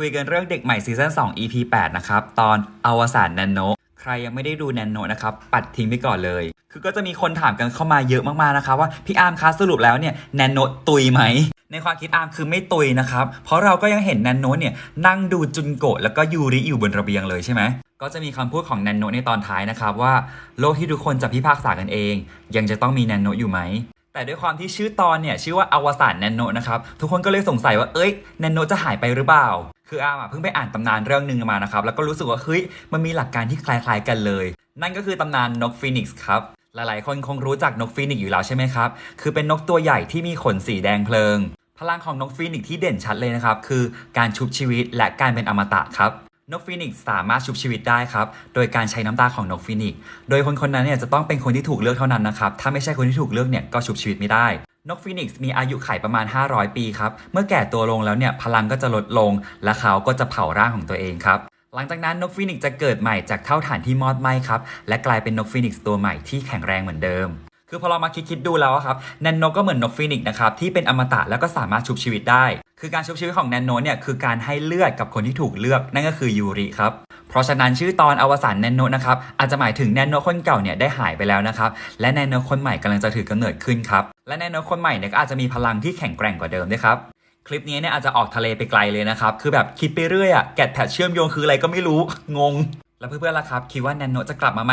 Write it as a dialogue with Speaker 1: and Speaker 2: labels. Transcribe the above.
Speaker 1: คุยกันเรื่องเด็กใหม่ซีซั่น2 EP 8 นะครับ ตอนอวสานแนนโน ใครยังไม่ได้ดูแนนโนนะครับ ปัดทิ้งไปก่อนเลย คือก็จะมีคนถามกันเข้ามาเยอะมากๆนะครับว่าพี่อาร์มคะสรุปแล้วเนี่ยแนนโนตุยไหม ในความคิดอาร์มคือไม่ตุยนะครับ เพราะเราก็ยังเห็นแนนโนเนี่ยนั่งดูจุนโกะแล้วก็ยูริอยู่บนระเบียงเลยใช่ไหมก็จะมีคำพูดของแนนโนในตอนท้ายนะครับว่าโลกที่ทุกคนจะพิพากษากันเอง ยังจะต้องมีแนนโนอยู่ไหม แต่ด้วยความที่ชื่อตอนเนี่ยชื่อว่าอวสานแนนโนนะครับ ทุกคนก็เลยสงสัยว่าเอ้ยแนนโนจะหายไปหรือเปล่า คืออามอะเพิ่งไปอ่านตำนานเรื่องหนึ่งมานะครับ แล้วก็รู้สึกว่าเฮ้ยมันมีหลักการที่คล้ายๆกันเลย นั่นก็คือตำนานนกฟีนิกซ์ครับหลายๆ คนคงรู้จักนกฟีนิกซ์อยู่แล้วใช่ไหมครับ คือเป็นนกตัวใหญ่ที่มีขนสีแดงเพลิง พลังของนกฟีนิกซ์ที่เด่นชัดเลยนะครับ คือการชุบชีวิตและการเป็นอมตะครับ นกฟีนิกซ์สามารถชุบชีวิตได้ครับ โดยการใช้น้ำตาของนกฟีนิกซ์ โดยคนคนนั้นเนี่ยจะต้องเป็นคนที่ถูกเลือกเท่านั้นนะครับ ถ้าไม่ใช่คนที่ถูกเลือกเนี่ยก็ชุบชีวิตไม่ได้ นกฟีนิกซ์มีอายุไขประมาณ 500 ปีครับ เมื่อแก่ตัวลงแล้วเนี่ยพลังก็จะลดลง และเขาก็จะเผาร่างของตัวเองครับ หลังจากนั้นนกฟีนิกซ์จะเกิดใหม่จากเท่าฐานที่มอดไหม้ครับ และกลายเป็นนกฟีนิกซ์ตัวใหม่ที่แข็งแรงเหมือนเดิม คือพอเรามาคิดๆดูแล้วอะครับแนนโนก็เหมือนนกฟีนิกซ์นะครับที่เป็นอมตะแล้วก็สามารถชุบชีวิตได้ คือการชุบชีวิตของแนนโนเนี่ยคือการให้เลือดกับคนที่ถูกเลือกนั่นก็คือยูริครับเพราะฉะนั้นชื่อตอนอวสานแนนโนนะครับอาจจะหมายถึงแนนโนคนเก่าเนี่ยได้หายไปแล้วนะครับและแนนโนคนใหม่กำลังจะถือกำเนิดขึ้นครับและแนนโนคนใหม่เนี่ยก็อาจจะมีพลังที่แข็งแกร่งกว่าเดิมด้วยครับคลิปนี้เนี่ยอาจจะออกทะเลไปไกลเลยนะครับ คือแบบคิดไปเรื่อยอะแกะแพทเชื่อมโยงคืออะไรก็ไม่รู้ งง แล้วเพื่อนๆล่ะครับ คิดว่าแนนโนจะกลับมาไหม